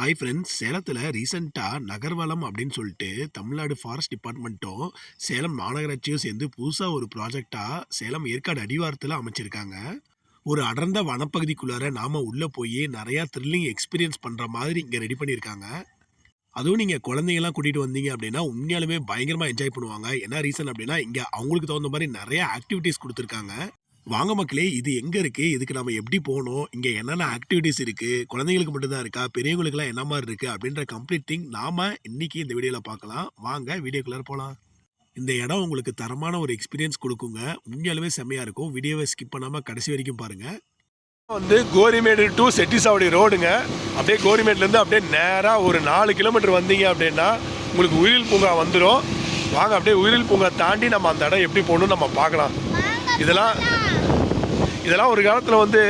Hi friends சேலத்தில் ரீசெண்டாக நகர்வளம் அப்படின்னு சொல்லிட்டு தமிழ்நாடு ஃபாரஸ்ட் டிபார்ட்மெண்ட்டும் சேலம் மாநகராட்சியும் சேர்ந்து புதுசாக ஒரு ப்ராஜெக்டாக சேலம் ஏற்காடு அடிவாரத்தில் அமைச்சிருக்காங்க. ஒரு அடர்ந்த வனப்பகுதிக்குள்ளார நாம் உள்ளே போய் நிறையா த்ரில்லிங் எக்ஸ்பீரியன்ஸ் பண்ணுற மாதிரி இங்கே ரெடி பண்ணியிருக்காங்க அதுவும் நீங்கள் குழந்தைங்கலாம் கூட்டிகிட்டு வந்தீங்க அப்படின்னா உண்மையாலுமே பயங்கரமாக என்ஜாய் பண்ணுவாங்க. என்ன ரீசன் அப்படின்னா இங்கே அவங்களுக்கு தகுந்த மாதிரி நிறைய ஆக்டிவிட்டீஸ் கொடுத்துருக்காங்க. வாங்க மக்களே இது எங்கே இருக்குது இதுக்கு நம்ம எப்படி போகணும்? இங்கே என்னென்ன ஆக்டிவிட்டீஸ் இருக்குது குழந்தைங்களுக்கு மட்டும்தான் இருக்கா? பெரியவங்களுக்குலாம் என்ன மாதிரி இருக்குது அப்படின்ற கம்ப்ளீட் திங் நாம் இன்னைக்கு இந்த வீடியோவில் பார்க்கலாம். வாங்க வீடியோக்குள்ளே போகலாம் இந்த இடம் உங்களுக்கு தரமான ஒரு எக்ஸ்பீரியன்ஸ் கொடுக்குங்க. உண்மையாலுமே செம்மையாக இருக்கும். வீடியோவை ஸ்கிப் பண்ணாமல் கடைசி வரைக்கும் பாருங்கள் வந்து கோரிமேடு டு செட்டிசாவடி ரோடுங்க. அப்படியே கோரிமேட்லேருந்து அப்படியே நேராக ஒரு நாலு கிலோமீட்டர் வந்தீங்க அப்படின்னா உங்களுக்கு உயிரில் பூங்கா வந்துடும் வாங்க அப்படியே உயிரில் பூங்கா தாண்டி நம்ம அந்த இடம் எப்படி போகணும்னு நம்ம பார்க்கலாம். இதெல்லாம் இதெல்லாம் ஒரு காலத்தில் வந்து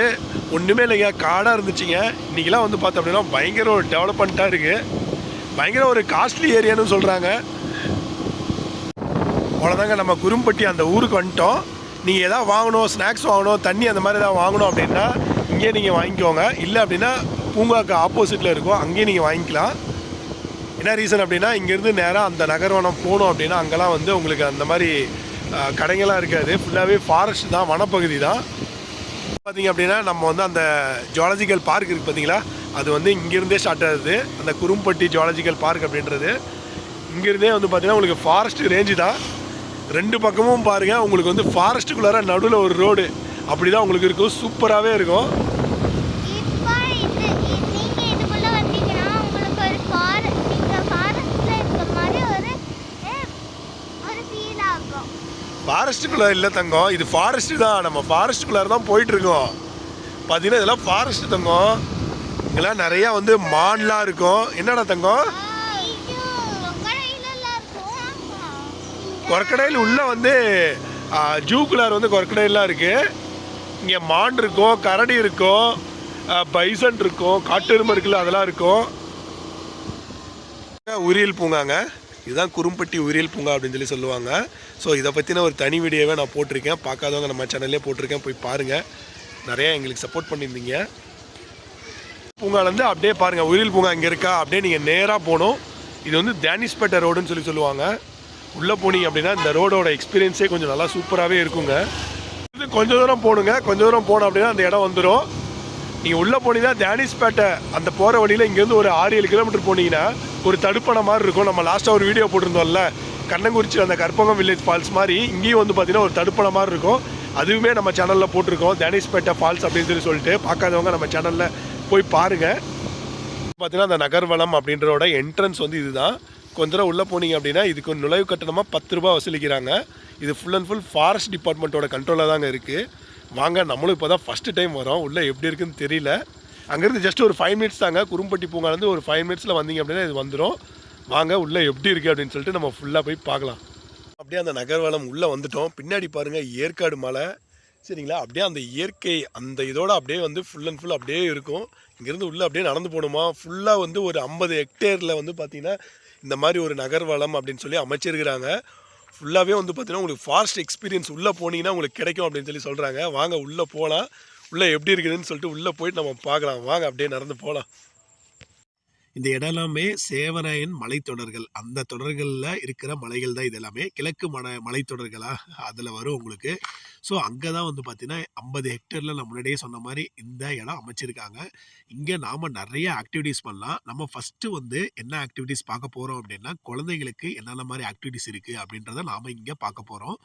ஒன்றுமே இல்லைங்க. காடாக இருந்துச்சுங்க. இன்றைக்கெலாம் வந்து பார்த்தோம் அப்படின்னா பயங்கர ஒரு டெவலப்மெண்ட்டாக இருக்குது பயங்கர ஒரு காஸ்ட்லி ஏரியான்னு சொல்கிறாங்க அவ்வளோதாங்க நம்ம குறும்பட்டி அந்த ஊருக்கு வந்துட்டோம். நீங்கள் எதாவது வாங்கணும் ஸ்நாக்ஸ் வாங்கணும் தண்ணி அந்த மாதிரி எதாவது வாங்கணும் அப்படின்னா இங்கேயே நீங்கள் வாங்கிக்கோங்க. இல்லை அப்படின்னா பூங்காக்கு ஆப்போசிட்டில் இருக்கும். அங்கேயே நீங்கள் வாங்கிக்கலாம். என்ன ரீசன் அப்படின்னா இங்கேருந்து நேராக அந்த நகர்வனம் போகணும் அப்படின்னா அங்கெல்லாம் வந்து உங்களுக்கு அந்த மாதிரி அஹ், இருக்காது. ஃபுல்லாகவே ஃபாரஸ்ட் தான் வனப்பகுதி தான். பார்த்தீங்க அப்படின்னா நம்ம வந்து அந்த ஜுவாலஜிக்கல் பார்க் இருக்குது பார்த்தீங்களா? அது வந்து இங்கேருந்தே ஸ்டார்ட் ஆகுது. அந்த குறும்பட்டி ஜுவாலஜிக்கல் பார்க் அப்படின்றது. இங்கேருந்தே வந்து பார்த்திங்கன்னா உங்களுக்கு ஃபாரஸ்ட் ரேஞ்சு தான். ரெண்டு பக்கமும் பாருங்கள் உங்களுக்கு வந்து ஃபாரஸ்ட்டுக்குள்ளார நடுவில் ஒரு ரோடு அப்படி தான் உங்களுக்கு இருக்கும். சூப்பராகவே இருக்கும் இப்போ இது இ- நீங்க இதுக்குள்ள வந்தீங்கன்னா உங்களுக்கு ஒரு ஃபார நீங்க ஃபாரஸ்ட்ல இருக்க மாதிரி ஒரு அஹ், ஒரு ஃபீல் ஆகும் ஃபாரஸ்ட்டுக்குள்ளே இல்லை தங்கம். இது ஃபாரஸ்ட்டு தான். நம்ம ஃபாரஸ்ட்டுக்குள்ளார தான் போயிட்டுருக்கோம். பார்த்தீங்கன்னா இதெல்லாம் ஃபாரஸ்ட்டு தங்கம். இங்கெல்லாம் நிறையா வந்து மான்லாம் இருக்கும். என்னடா தங்கம்? கொரக்கடையில் உள்ளே வந்து ஜூக்குள்ளார் வந்து கொரக்கடையிலாம் இருக்குது இங்கே மான் இருக்கும் கரடி இருக்கும் பைசன் இருக்கும் காட்டெருமை இருக்குல்ல அதெல்லாம் இருக்கும். உரியல் பூங்காங்க. இதுதான் குறும்பட்டி உயிரியல் பூங்கா அப்படின்னு சொல்லி சொல்லுவாங்க. ஸோ இதை பற்றின ஒரு தனி வீடியோவே நான் போட்டிருக்கேன். பார்க்காதவங்க நம்ம சேனல்லே போட்டிருக்கேன். போய் பாருங்கள் நிறையா எங்களுக்கு சப்போர்ட் பண்ணியிருந்தீங்க. பூங்காலேருந்து அப்படியே பாருங்கள் உயிரியல் பூங்கா இங்கே இருக்கா? அப்படியே நீங்கள் நேராக போகணும். இது வந்து தேனிஸ்பேட்டை ரோடுன்னு சொல்லி சொல்லுவாங்க. உள்ளே போனீங்க அப்படின்னா இந்த ரோடோட எக்ஸ்பீரியன்ஸே கொஞ்சம் நல்லா சூப்பராகவே இருக்குங்க. இது கொஞ்சம் தூரம் போகணுங்க கொஞ்சம் தூரம் போனோம் அப்படின்னா அந்த இடம் வந்துடும் நீங்கள் உள்ளே போனீங்கன்னா தேனிஸ்பேட்டை அந்த போகிற வழியில் இங்கேருந்து ஒரு ஆறு ஏழு கிலோமீட்டர் போனீங்கன்னா ஒரு தடுப்பணை மாதிரி இருக்கும். நம்ம லாஸ்ட்டாக ஒரு வீடியோ போட்டிருந்தோம்ல. கண்ணங்குறிச்சி அந்த கற்பகம் வில்லேஜ் ஃபால்ஸ் மாதிரி இங்கேயும் வந்து பார்த்தீங்கன்னா ஒரு தடுப்பணை மாதிரி இருக்கும். அதுவுமே நம்ம சேனலில் போட்டிருக்கோம். தேனிஸ்பேட்டை ஃபால்ஸ் அப்படின்னு சொல்லி சொல்லிட்டு பார்க்காதவங்க நம்ம சேனலில் போய் பாருங்கள் பார்த்தீங்கன்னா அந்த நகர்வனம் அப்படின்றோட என்ட்ரன்ஸ் வந்து இதுதான். கொஞ்ச தூரம் உள்ளே போனீங்க அப்படின்னா இதுக்கு நுழைவு கட்டணமாக பத்து ரூபா வசூலிக்கிறாங்க. இது ஃபுல் அண்ட் ஃபுல் ஃபாரஸ்ட் டிபார்ட்மெண்ட்டோட கண்ட்ரோலில் தாங்க இருக்குது வாங்க நம்மளும் இப்போ தான் ஃபஸ்ட்டு டைம் வரோம். உள்ளே எப்படி இருக்குன்னு தெரியல. அங்கேருந்து ஜஸ்ட் ஒரு ஃபைவ் மினிட்ஸ் தாங்க. குறும்பட்டி பூங்காலேருந்து ஒரு ஃபைவ் மினிட்ஸில் வந்தீங்க அப்படின்னா இது வந்துடும் வாங்க உள்ளே எப்படி இருக்குது அப்படின்னு சொல்லிட்டு நம்ம ஃபுல்லாக போய் பார்க்கலாம். அப்படியே அந்த நகர்வலம் உள்ளே வந்துட்டோம். பின்னாடி பாருங்கள் ஏற்காடு மலை. சரிங்களா? அப்படியே அந்த இயற்கை அந்த இதோட அப்படியே வந்து ஃபுல் அண்ட் ஃபுல் அப்படியே இருக்கும். இங்கேருந்து உள்ளே அப்படியே நடந்து போகணுமா? ஃபுல்லாக வந்து ஒரு ஐம்பது ஹெக்டேரில் வந்து பார்த்திங்கன்னா இந்த மாதிரி ஒரு நகர்வளம் அப்படின்னு சொல்லி அமைச்சிருக்கிறாங்க. ஃபுல்லாகவே வந்து பார்த்திங்கன்னா உங்களுக்கு ஃபாஸ்ட் எக்ஸ்பீரியன்ஸ் உள்ளே போனீங்கன்னா உங்களுக்கு கிடைக்கும் அப்படின்னு சொல்லி சொல்கிறாங்க வாங்க உள்ளே போகலாம் உள்ளே எப்படி இருக்குதுன்னு சொல்லிட்டு உள்ளே போயிட்டு நம்ம பார்க்கலாம். வாங்க அப்படியே நடந்து போகலாம். இந்த இடம் எல்லாமே சேவராயன் மலைத்தொடர்கள். அந்த தொடர்களில் இருக்கிற மலைகள் தான் இது எல்லாமே கிழக்கு மலை மலைத்தொடர்களாக அதில் வரும் உங்களுக்கு. ஸோ அங்கே தான் வந்து பார்த்திங்கன்னா ஐம்பது ஹெக்டேரில் நான் முன்னாடியே சொன்ன மாதிரி இந்த இடம் அமைச்சிருக்காங்க. இங்கே நாம் நிறைய ஆக்டிவிட்டீஸ் பண்ணலாம். நம்ம ஃபஸ்ட்டு வந்து என்ன ஆக்டிவிட்டீஸ் பார்க்க போகிறோம் அப்படின்னா குழந்தைங்களுக்கு என்னென்ன மாதிரி ஆக்டிவிட்டீஸ் இருக்குது அப்படின்றத நாம் இங்கே பார்க்க போகிறோம்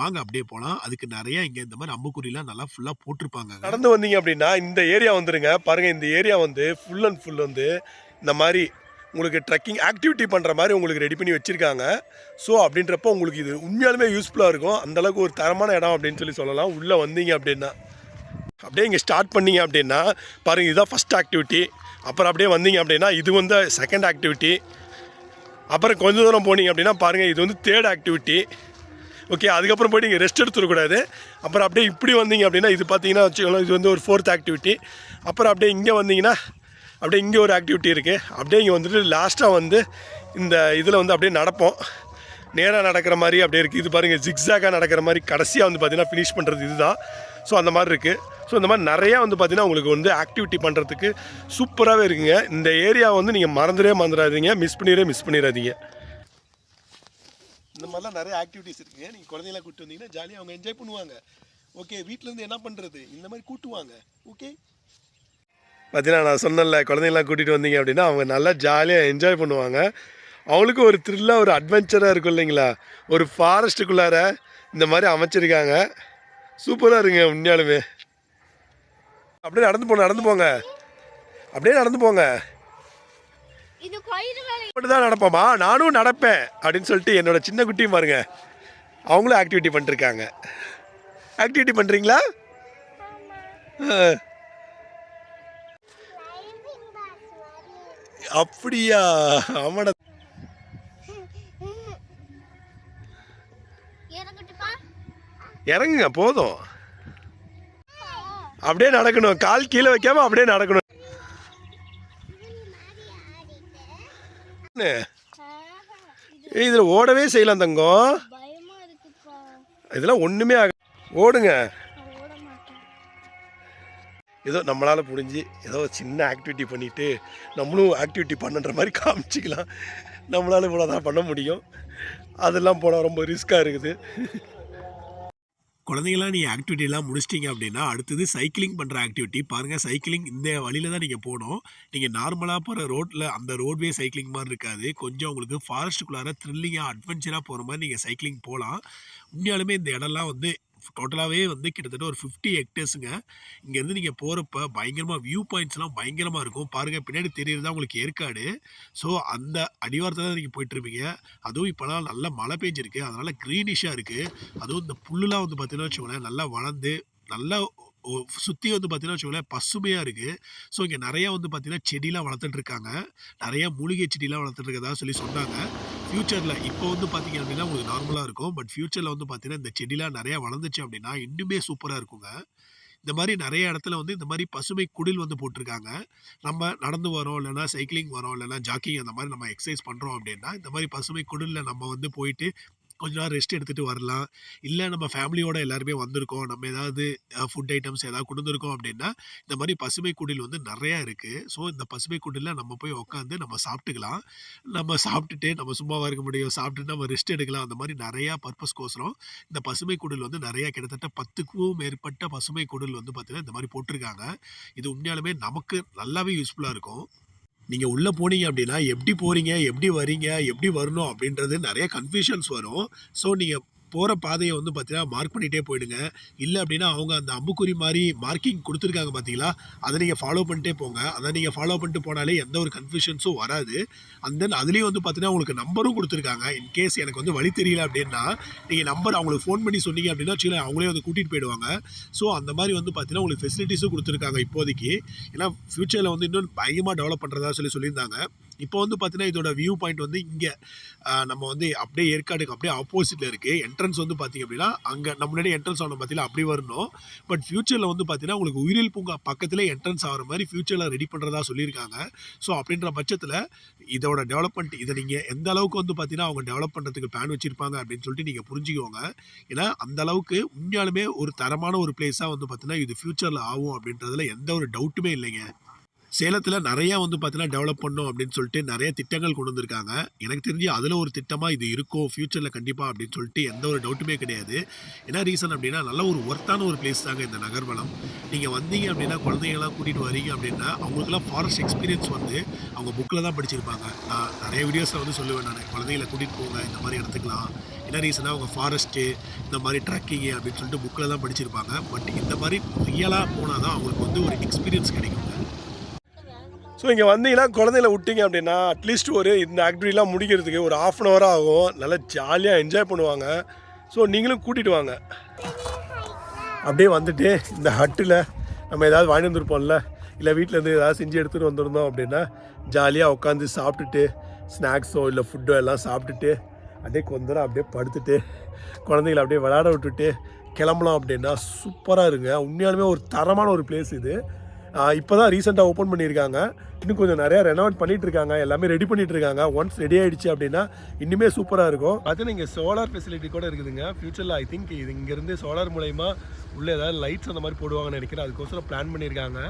வாங்க அப்படியே போகலாம் அதுக்கு நிறைய இங்கே இந்த மாதிரி அம்புக்குறிலாம் நல்லா ஃபுல்லாக போட்டிருப்பாங்க நடந்து வந்தீங்க அப்படின்னா இந்த ஏரியா வந்துருங்க. பாருங்கள் இந்த ஏரியா வந்து ஃபுல் அண்ட் ஃபுல் வந்து இந்த மாதிரி உங்களுக்கு ட்ரெக்கிங் ஆக்டிவிட்டி பண்ணுற மாதிரி உங்களுக்கு ரெடி பண்ணி வச்சுருக்காங்க. ஸோ அப்படின்றப்போ உங்களுக்கு இது உண்மையாலுமே யூஸ்ஃபுல்லாக இருக்கும். அந்தளவுக்கு ஒரு தரமான இடம் அப்படின்னு சொல்லி சொல்லலாம். உள்ளே வந்தீங்க அப்படின்னா. அப்படியே இங்கே ஸ்டார்ட் பண்ணீங்க அப்படின்னா பாருங்கள் இதுதான் ஃபஸ்ட் ஆக்டிவிட்டி அப்புறம் அப்படியே வந்தீங்க அப்படின்னா இது வந்து செகண்ட் ஆக்டிவிட்டி அப்புறம் கொஞ்ச தூரம் போனீங்க அப்படின்னா பாருங்கள் இது வந்து தேர்ட் ஆக்டிவிட்டி ஓகே அதுக்கப்புறம் போய்ட்டு இங்கே ரெஸ்ட் எடுத்துடக்கூடாது. அப்புறம் அப்படியே இப்படி வந்தீங்க அப்படின்னா இது பார்த்தீங்கன்னா வச்சுக்கலாம் இது வந்து ஒரு ஃபோர்த் ஆக்டிவிட்டி அப்புறம் அப்படியே இங்கே வந்தீங்கன்னா அப்படியே இங்கே ஒரு ஆக்டிவிட்டி இருக்குது அப்படியே இங்கே வந்துட்டு லாஸ்ட்டாக வந்து இந்த இதில் வந்து அப்படியே நடப்போம். நேராக நடக்கிற மாதிரி அப்படியே இருக்குது இது பாருங்கள் ஜிக்ஸாக்காக நடக்கிற மாதிரி கடைசியாக வந்து பார்த்திங்கன்னா ஃபினிஷ் பண்ணுறது இதுதான். ஸோ அந்த மாதிரி இருக்குது ஸோ இந்த மாதிரி நிறையா வந்து பார்த்திங்கன்னா உங்களுக்கு வந்து ஆக்டிவிட்டி பண்ணுறதுக்கு சூப்பராகவே இருக்குங்க. இந்த ஏரியா வந்து நீங்கள் மறந்துடவே மறந்துடாதீங்க. மிஸ் பண்ணிடவே மிஸ் பண்ணிடாதீங்க. இந்த மாதிரிலாம் நிறைய ஆக்டிவிட்டிஸ் இருக்குங்க. நீங்கள் குழந்தைங்களாம் கூப்பிட்டு வந்தீங்கன்னா ஜாலியாக அவங்க என்ஜாய் பண்ணுவாங்க. ஓகே வீட்டிலேருந்து என்ன பண்ணுறது இந்த மாதிரி கூட்டுவாங்க. ஓகே பார்த்தீங்கன்னா நான் சொன்னேன்ல குழந்தைங்களாம் கூட்டிகிட்டு வந்தீங்க அப்படின்னா அவங்க நல்லா ஜாலியாக என்ஜாய் பண்ணுவாங்க. அவங்களுக்கும் ஒரு த்ரில்லாக ஒரு அட்வென்ச்சராக இருக்கும் இல்லைங்களா? ஒரு ஃபாரஸ்ட்டுக்குள்ளார இந்த மாதிரி அமைச்சிருக்காங்க. சூப்பராக இருங்க உண்மையாலுமே. அப்படியே நடந்து போங்க நடந்து போங்க. அப்படியே நடந்து போங்க. இது கயிறு வேலை. மட்டும் தான் நடப்போமா? நானும் நடப்பேன் அப்படின்னு சொல்லிட்டு என்னோட சின்ன குட்டியும் பாருங்க. அவங்களும் ஆக்டிவிட்டி பண்ணிருக்காங்க ஆக்டிவிட்டி பண்ணுறீங்களா அப்படியா? ஆமாடா இறங்குங்க போதும். அப்படியே நடக்கணும். கால் கீழே வைக்காம அப்படியே நடக்கணும். இதுல ஓடவே செய்யலாம் தங்கம். இதெல்லாம் ஒண்ணுமே ஆக ஓடுங்க. ஏதோ நம்மளால் புரிஞ்சு ஏதோ சின்ன ஆக்டிவிட்டி பண்ணிவிட்டு நம்மளும் ஆக்டிவிட்டி பண்ணுன்ற மாதிரி காமிச்சிக்கலாம். நம்மளால் இவ்வளோ தான் பண்ண முடியும். அதெல்லாம் போனால் ரொம்ப ரிஸ்க்காக இருக்குது. குழந்தைங்களாம் நீங்கள் ஆக்டிவிட்டிலாம் முடிச்சிட்டிங்க அப்படின்னா அடுத்தது சைக்கிளிங் பண்ணுற ஆக்டிவிட்டி பாருங்கள் சைக்கிளிங் இந்த வழியில் தான் நீங்கள் போகணும். நீங்கள் நார்மலாக போகிற ரோட்டில் அந்த ரோட்வே சைக்கிளிங் மாதிரி இருக்காது. கொஞ்சம் உங்களுக்கு ஃபாரஸ்ட்டுக்குள்ளார த்ரில்லிங்காக அட்வென்ச்சராக போகிற மாதிரி நீங்கள் சைக்கிளிங் போகலாம் உண்மையாலுமே இந்த இடம்லாம் வந்து டோட்டலாகவே வந்து கிட்டத்தட்ட ஒரு ஃபிஃப்டி ஹெக்டேர்ஸுங்க இங்கேருந்து நீங்கள் போகிறப்ப பயங்கரமாக வியூ பாயிண்ட்ஸ்லாம் பயங்கரமாக இருக்கும். பாருங்கள் பின்னாடி தெரியுறதா உங்களுக்கு ஏற்காடு. ஸோ அந்த அடிவாரத்தில் தான் நீங்கள் போயிட்டுருப்பீங்க அதுவும் இப்போலாம் நல்லா மழை பெஞ்சிருக்கு. அதனால் க்ரீனிஷாக இருக்குது அதுவும் இந்த புல்லுலாம் வந்து பார்த்தீங்கன்னா வச்சுக்கோங்களேன் நல்லா வளர்ந்து நல்லா சுற்றி வந்து பார்த்தீங்கன்னா வச்சுக்கோங்களேன் பசுமையாக இருக்குது ஸோ இங்கே நிறையா வந்து பார்த்தீங்கன்னா செடிலாம் வளர்த்துட்ருக்காங்க நிறையா மூலிகை செடிலாம் வளர்த்துட்டு இருக்கதா சொல்லி சொன்னாங்க. ஃப்யூச்சரில் இப்போ வந்து பார்த்தீங்க அப்படின்னா உங்களுக்கு நார்மலாக இருக்கும். பட் ஃப்யூச்சரில் வந்து பார்த்தீங்கன்னா இந்த செடிலாம் நிறையா வளர்ந்துச்சு அப்படின்னா இன்னுமே சூப்பராக இருக்குங்க. இந்த மாதிரி நிறைய இடத்துல வந்து இந்த மாதிரி பசுமை குடில் வந்து போட்டிருக்காங்க. நம்ம நடந்து வரோம் இல்லைனா சைக்கிளிங் வரோம் இல்லைனா ஜாக்கிங் அந்த மாதிரி நம்ம எக்ஸசைஸ் பண்ணுறோம் அப்படின்னா இந்த மாதிரி பசுமை குடிலில் நம்ம வந்து போயிட்டு கொஞ்ச நேரம் ரெஸ்ட் எடுத்துகிட்டு வரலாம். இல்லை நம்ம ஃபேமிலியோட எல்லாருமே வந்திருக்கோம். நம்ம ஏதாவது ஃபுட் ஐட்டம்ஸ் ஏதாவது கொண்டு அப்படின்னா இந்த மாதிரி பசுமை குடில் வந்து நிறையா இருக்குது ஸோ இந்த பசுமை குடிலில் நம்ம போய் உட்காந்து நம்ம சாப்பிட்டுக்கலாம். நம்ம சாப்பிட்டுட்டு நம்ம சும்மாவாக இருக்க முடியும். சாப்பிட்டுட்டு நம்ம ரெஸ்ட் எடுக்கலாம். அந்த மாதிரி நிறையா பர்பஸ்க்கோசரம் இந்த பசுமை குடில் வந்து நிறையா கிட்டத்தட்ட பத்துக்கும் மேற்பட்ட பசுமை குடில் வந்து பார்த்திங்கன்னா இந்த மாதிரி போட்டிருக்காங்க. இது உண்மையாலுமே நமக்கு நல்லாவே யூஸ்ஃபுல்லாக இருக்கும். நீங்கள் உள்ளே போனீங்க அப்படின்னா எப்படி போகிறீங்க எப்படி வரீங்க எப்படி வரணும் அப்படின்றது நிறைய கன்ஃபியூஷன்ஸ் வரும். ஸோ நீங்கள் போகிற பாதையை வந்து பார்த்தீங்கன்னா மார்க் பண்ணிகிட்டே போயிடுங்க. இல்லை அப்படின்னா அவங்க அந்த அம்புக்குறி மாதிரி மார்க்கிங் கொடுத்துருக்காங்க பார்த்தீங்களா அதை நீங்கள் ஃபாலோ பண்ணிட்டே போங்க. அதை நீங்கள் ஃபாலோ பண்ணிட்டு போனாலே எந்த ஒரு கன்ஃபியூஷன்ஸும் வராது. அண்ட் தென் அதுலேயும் வந்து பார்த்தீங்கன்னா உங்களுக்கு நம்பரும் கொடுத்துருக்காங்க. இன்கேஸ் எனக்கு வந்து வழி தெரியல அப்படின்னா நீங்கள் நம்பர் அவங்களுக்கு ஃபோன் பண்ணி சொன்னீங்க அப்படின்னா வச்சுக்கோங்களேன் அவங்களே வந்து கூட்டிகிட்டு போயிடுவாங்க. ஸோ அந்த மாதிரி வந்து பார்த்தீங்கன்னா உங்களுக்கு ஃபெசிலிட்டிஸும் கொடுத்துருக்காங்க இப்போதைக்கு. ஏன்னா ஃப்யூச்சரில் வந்து இன்னும் பயங்கரமாக டெவலப் பண்ணுறதா சொல்லி சொல்லியிருந்தாங்க. இப்போ வந்து பார்த்தீங்கன்னா இதோட வியூ பாயிண்ட் வந்து இங்கே நம்ம வந்து அப்படியே ஏற்காடுக்கு அப்படியே ஆப்போசிட்டில் இருக்குது என்ட்ரன்ஸ் வந்து பார்த்தீங்க அப்படின்னா அங்கே நம்ம முன்னாடி என்ட்ரன்ஸ் ஆகணும் பார்த்தீங்கன்னா அப்படி வரணும். பட் ஃப்யூச்சரில் வந்து பார்த்தீங்கன்னா உங்களுக்கு உயிரியல் பூங்கா பக்கத்தில் என்ட்ரன்ஸ் ஆகிற மாதிரி ஃப்யூச்சரில் ரெடி பண்ணுறதா சொல்லியிருக்காங்க. ஸோ அப்படின்ற பட்சத்தில் இதோட டெவலப்மெண்ட் இதை நீங்கள் எந்த அளவுக்கு வந்து பார்த்தீங்கன்னா அவங்க டெவலப் பண்ணுறதுக்கு பிளான் வச்சுருப்பாங்க அப்படின்னு சொல்லிட்டு நீங்கள் புரிஞ்சுக்கோங்க. ஏன்னா அந்த அளவுக்கு உண்மையாலுமே ஒரு தரமான ஒரு பிளேஸாக வந்து பார்த்தீங்கன்னா இது ஃப்யூச்சரில் ஆகும் அப்படின்றதுல எந்த ஒரு டவுட்டுமே இல்லைங்க. சேலத்தில் நிறையா வந்து பார்த்தீங்கன்னா டெவலப் பண்ணோம் அப்படின்னு சொல்லிட்டு நிறைய திட்டங்கள் கொண்டு வந்திருக்காங்க. எனக்கு தெரிஞ்சு அதில் ஒரு திட்டமாக இது இருக்கும் ஃப்யூச்சரில் கண்டிப்பாக அப்படின்னு சொல்லிட்டு எந்த ஒரு டவுட்டுமே கிடையாது. என்ன ரீசன் அப்படின்னா நல்ல ஒரு ஒர்த்தான ஒரு பிளேஸ் தாங்க இந்த நகர்வலம் நீங்கள் வந்தீங்க அப்படின்னா குழந்தைங்களாம் கூட்டிகிட்டு வரீங்க அப்படின்னா அவங்களுக்குலாம் ஃபாரஸ்ட் எக்ஸ்பீரியன்ஸ் வந்து அவங்க புக்கில் தான் படிச்சிருப்பாங்க. நான் நிறைய வீடியோஸில் வந்து சொல்லுவேன் நான். குழந்தைகளை கூட்டிகிட்டு போங்க இந்த மாதிரி இடத்துக்குலாம் என்ன ரீசனாக அவங்க ஃபாரஸ்ட்டு இந்த மாதிரி ட்ரக்கிங்கு அப்படின்னு சொல்லிட்டு புக்கில் தான் படிச்சிருப்பாங்க. பட் இந்த மாதிரி ரியலாக போனால் தான் அவங்களுக்கு வந்து ஒரு எக்ஸ்பீரியன்ஸ் கிடைக்குங்க. ஸோ இங்கே வந்தீங்கன்னா குழந்தைங்கள விட்டீங்க அப்படின்னா அட்லீஸ்ட் ஒரு இந்த ஆக்டிவிட்டிலாம் முடிக்கிறதுக்கு ஒரு ஆஃப் அன் ஹவர் ஆகும். நல்லா ஜாலியாக என்ஜாய் பண்ணுவாங்க. ஸோ நீங்களும் கூட்டிகிட்டு வாங்க. அப்படியே வந்துட்டு இந்த ஹட்டில் நம்ம ஏதாவது வாங்கி வந்துருப்போம்ல. இல்லை வீட்டிலேருந்து ஏதாவது செஞ்சு எடுத்துகிட்டு வந்திருந்தோம் அப்படின்னா ஜாலியாக உட்காந்து சாப்பிட்டுட்டு ஸ்நாக்ஸோ இல்லை ஃபுட்டோ எல்லாம் சாப்பிட்டுட்டு அப்படியே கொஞ்ச நேரம் அப்படியே படுத்துட்டு குழந்தைங்கள அப்படியே விளையாட விட்டுட்டு கிளம்பலாம் அப்படின்னா சூப்பராக இருங்க. உண்மையாலுமே ஒரு தரமான ஒரு பிளேஸ் இது. இப்போ தான் ரீசெண்டாக ஓப்பன் பண்ணியிருக்காங்க. இன்னும் கொஞ்சம் நிறையா ரெனோவேட் பண்ணிட்டு இருக்காங்க எல்லாமே ரெடி பண்ணிட்டு இருக்காங்க ஒன்ஸ் ரெடி ஆயிடுச்சு அப்படின்னா இன்னுமே சூப்பராக இருக்கும். அது இங்கே சோலார் ஃபெசிலிட்டி கூட இருக்குதுங்க. ஃபியூச்சரில் ஐ திங்க் இது இங்கேருந்து சோலார் மூலயமா உள்ளே ஏதாவது லைட்ஸ் அந்த மாதிரி போடுவாங்கன்னு நினைக்கிறேன். அதுக்கோசரம் பிளான் பண்ணியிருக்காங்க.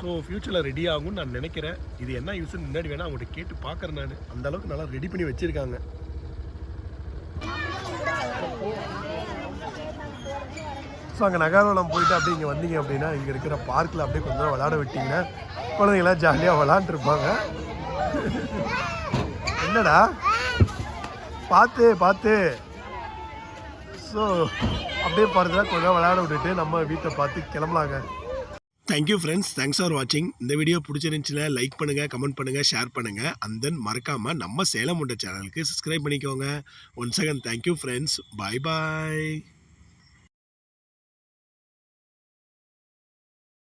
ஸோ ஃப்யூச்சரில் ரெடி ஆகும்னு நான் நினைக்கிறேன். இது என்ன யூஸ்ன்னு முன்னாடி வேணால் அவங்கள்ட்ட கேட்டு பார்க்குறேன் நான். அந்தளவுக்கு நல்லா ரெடி பண்ணி வச்சுருக்காங்க. ஸோ அங்கே நகர்வலம் போயிட்டு அப்படியே இங்கே வந்தீங்க அப்படின்னா இங்கே இருக்கிற பார்க்கில் அப்படியே கொஞ்ச நேரம் விளாட விட்டீங்கன்னா குழந்தைங்களாம் ஜாலியாக விளாண்டுருப்பாங்க என்னடா? பார்த்து பார்த்து. ஸோ அப்படியே பாருங்க கொஞ்சம் விளையாட விட்டுட்டு நம்ம வீட்டை பார்த்து கிளம்பலாங்க. Thank you friends thanks for வாட்சிங் இந்த வீடியோ பிடிச்சிருந்துச்சுன்னா லைக் பண்ணுங்கள் கமெண்ட் பண்ணுங்கள் ஷேர் பண்ணுங்கள் அண்ட் தென் மறக்காமல் நம்ம சேலம் உண்ட சேனலுக்கு சப்ஸ்கிரைப் பண்ணிக்கோங்க. One second thank you friends bye bye